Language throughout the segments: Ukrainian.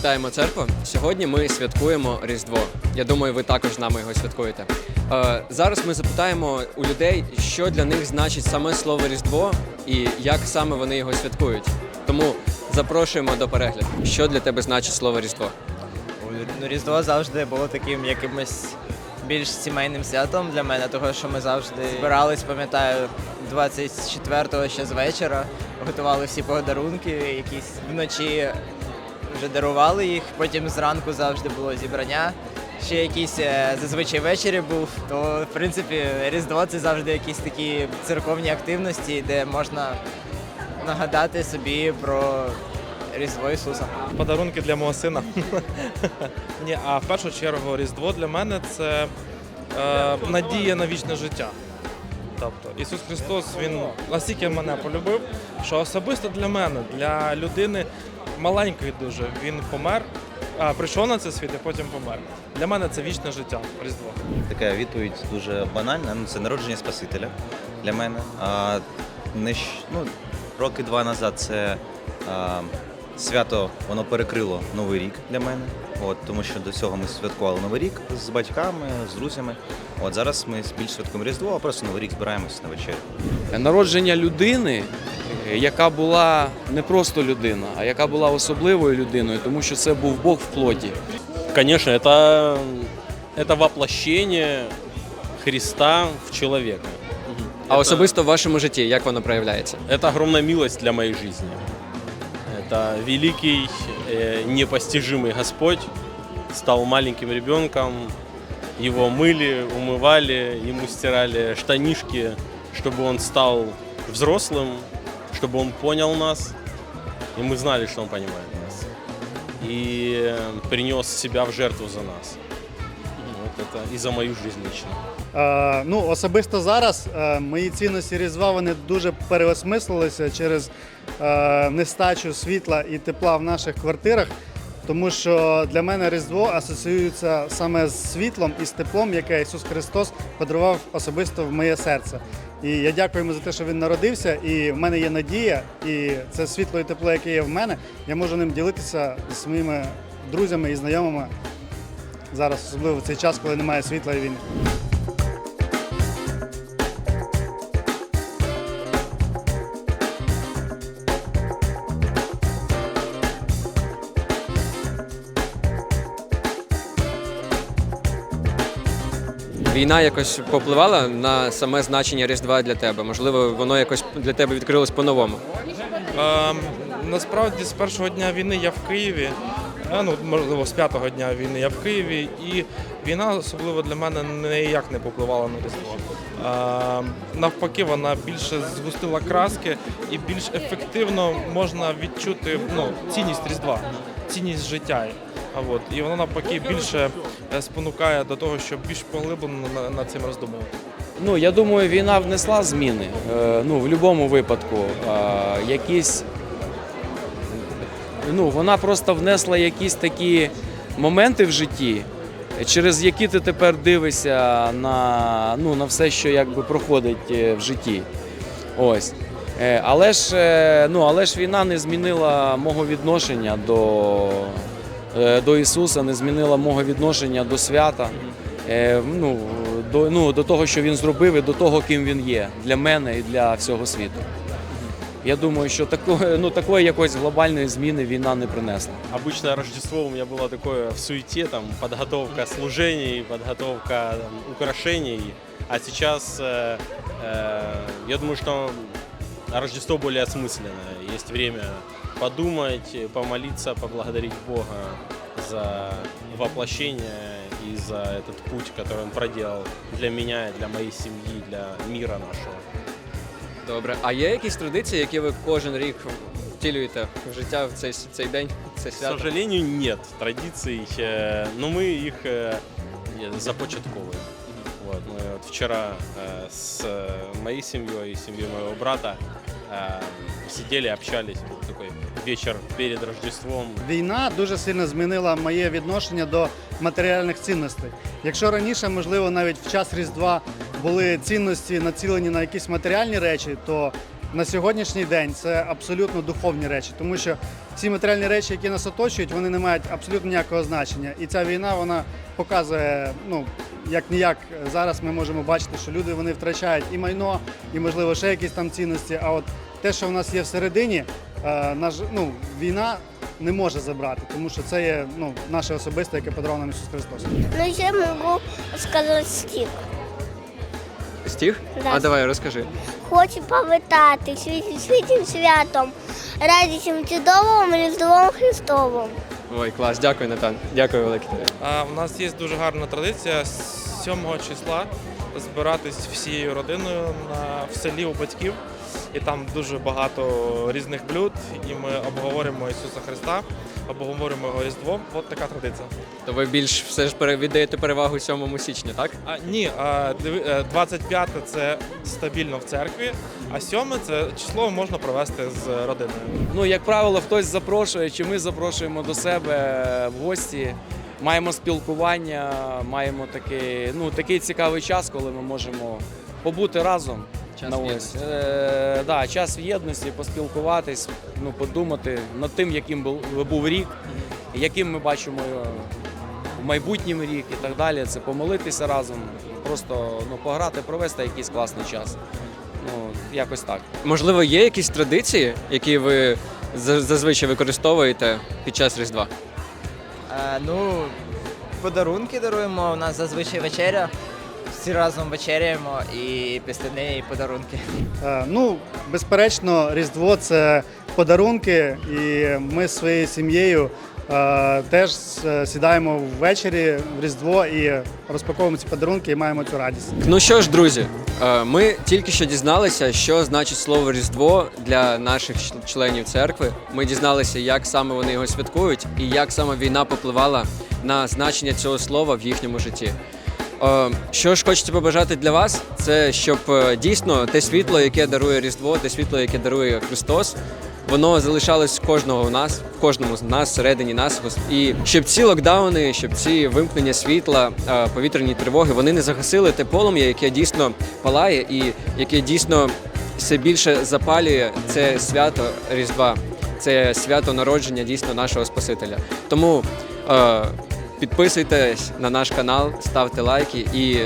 Вітаємо церкву. Сьогодні ми святкуємо Різдво. Я думаю, ви також з нами його святкуєте. Е, зараз ми запитаємо у людей, що для них значить саме слово Різдво і як саме вони його святкують. Тому запрошуємо до перегляду. Що для тебе значить слово Різдво? Ну, Різдво завжди було таким якимось більш сімейним святом для мене, того що ми завжди збирались, пам'ятаю, 24-го ще з вечора, готували всі подарунки, якісь вночі вже дарували їх, потім зранку завжди було зібрання. Ще якийсь е, зазвичай ввечері був, то в принципі Різдво це завжди якісь такі церковні активності, де можна нагадати собі про Різдво Ісуса. подарунки для мого сина. Ні, а в першу чергу Різдво для мене це е, надія на вічне життя. Тобто Ісус Христос Він настільки мене полюбив, що особисто для мене, для людини маленької дуже, він помер, а, прийшов на цей світ і потім помер. Для мене це вічне життя, Різдво. Така відповідь дуже банальна. Ну, це народження Спасителя для мене. А не ну, роки два назад це а, свято воно перекрило Новий рік для мене. От, тому що до цього ми святкували Новий рік з батьками, з друзями. От зараз ми більш святкуємо Різдво, а просто Новий рік збираємося на вечерю. народження людини, яка була не просто людина, а яка була особливою людиною, тому що це був Бог в плоті. Конечно, это, это воплощение Христа в человека. А Это- особисто в вашому житті, як воно проявляється? Это огромная милость для моей жизни. Это великий, э, непостижимый Господь стал маленьким ребенком. Его мыли, умывали, ему стирали штанишки, чтобы он стал взрослым, чтобы он понял нас. И мы знали, что он понимает нас. И э, принес себя в жертву за нас. Вот это и за мою жизнь лично. Е, ну, особисто зараз е, мої цінності Різдва вони дуже переосмислилися через е, нестачу світла і тепла в наших квартирах. Тому що для мене Різдво асоціюється саме з світлом і з теплом, яке Ісус Христос подарував особисто в моє серце. І я дякую йому за те, що він народився, і в мене є надія, і це світло і тепло, яке є в мене, я можу ним ділитися зі своїми друзями і знайомими зараз, особливо в цей час, коли немає світла і війни. Війна якось попливала на саме значення Різдва для тебе? Можливо, воно якось для тебе відкрилось по-новому. Ем, насправді з першого дня війни я в Києві. е, Ну, можливо, з п'ятого дня війни я в Києві, і війна особливо для мене ніяк не попливала на Різдво. Ем, навпаки, вона більше згустила краски і більш ефективно можна відчути ну, цінність Різдва, цінність життя. А от, і воно навпаки більше е, спонукає до того, щоб більш поглиблено над цим роздумувати. Ну, я думаю, війна внесла зміни. Е, Ну, в будь-якому випадку. Е, Якісь, ну, вона просто внесла якісь такі моменти в житті, через які ти тепер дивишся на, ну, на все, що якби проходить е, в житті. Ось. Е, Але ж, е, ну, але ж війна не змінила мого відношення до, е, до Ісуса, не змінила мого відношення до свята. Е, ну, до, ну, до того, що він зробив, і до того, ким він є для мене і для всього світу. Я думаю, що такої, ну, такої якоїсь глобальної зміни війна не принесла. Обычно Рождество у меня было такое в суете, там подготовка служений, подготовка там, украшений. А сейчас э, э, я думаю, что Рождество более осмысленное. Есть время подумать, помолиться, поблагодарить Бога за воплощение и за этот путь, который Он проделал для меня, и для моей семьи, для мира нашего. Добре. А є якісь традиції, які ви кожен рік втілюєте в життя в цей, цей день, в це К свято? сожалению, нет традиций, э, но мы их э, не- започатковываем. Вот, мы вот вчера э, с э, моей семьей и семьей моего брата э, сидели, общались, был такой вечер перед Рождеством. Війна дуже сильно змінила моє відношення до матеріальних цінностей. Якщо раніше, можливо, навіть в час Різдва були цінності націлені на якісь матеріальні речі, то на сьогоднішній день це абсолютно духовні речі, тому що ці матеріальні речі, які нас оточують, вони не мають абсолютно ніякого значення. І ця війна вона показує, ну як ніяк зараз ми можемо бачити, що люди вони втрачають і майно, і можливо ще якісь там цінності. А от те, що в нас є всередині, наш, ну, війна не може забрати, тому що це є ну, наше особисте, яке подарував нам Ісус Христос. Ну, я могу сказати стих. Стіг? Да. А давай розкажи. Хочу повітати світім світім святом, радістям чудовим Різдвом Христовим. Ой, клас, дякую, Натан. Дякую велике. тобі. А в нас є дуже гарна традиція з 7 числа збиратись всією родиною на в селі у батьків. І там дуже багато різних блюд, і ми обговорюємо Ісуса Христа, обговорюємо його Різдво. От така традиція. То ви більш все ж віддаєте перевагу 7 січня, так? А ні, а, е, 25 це стабільно в церкві, а 7 це число можна провести з родиною. Ну, як правило, хтось запрошує, чи ми запрошуємо до себе в гості. Маємо спілкування, маємо такий, ну, такий цікавий час, коли ми можемо побути разом. Час на ось. єдності. Е, да, час в єдності, поспілкуватись, ну, подумати над тим, яким був, був рік, яким ми бачимо е, в майбутнім рік і так далі. Це помолитися разом, просто ну, пограти, провести якийсь класний час. Ну, якось так. Можливо, є якісь традиції, які ви за- зазвичай використовуєте під час Різдва? Е, ну, подарунки даруємо. У нас зазвичай вечеря. Всі разом вечеряємо і після неї подарунки. Е, Ну, безперечно, Різдво це подарунки, і ми з своєю сім'єю е, теж е, сідаємо ввечері в Різдво і розпаковуємо ці подарунки і маємо цю радість. Ну що ж, друзі, ми тільки що дізналися, що значить слово Різдво для наших членів церкви. Ми дізналися, як саме вони його святкують і як саме війна попливала на значення цього слова в їхньому житті. Е, Що ж хочеться побажати для вас, це щоб е, дійсно те світло, яке дарує Різдво, те світло, яке дарує Христос, воно залишалось кожного в нас, в кожному з нас, всередині нас. І щоб ці локдауни, щоб ці вимкнення світла, е, повітряні тривоги, вони не загасили те полум'я, яке дійсно палає і яке дійсно все більше запалює це свято Різдва, це свято народження дійсно нашого Спасителя. Тому підписуйтесь на наш канал, ставте лайки і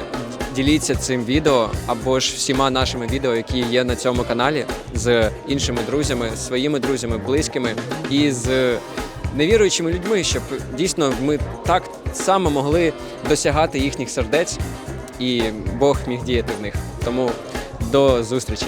діліться цим відео або ж всіма нашими відео, які є на цьому каналі, з іншими друзями, своїми друзями, близькими і з невіруючими людьми, щоб дійсно ми так само могли досягати їхніх сердець, і Бог міг діяти в них. Тому до зустрічі!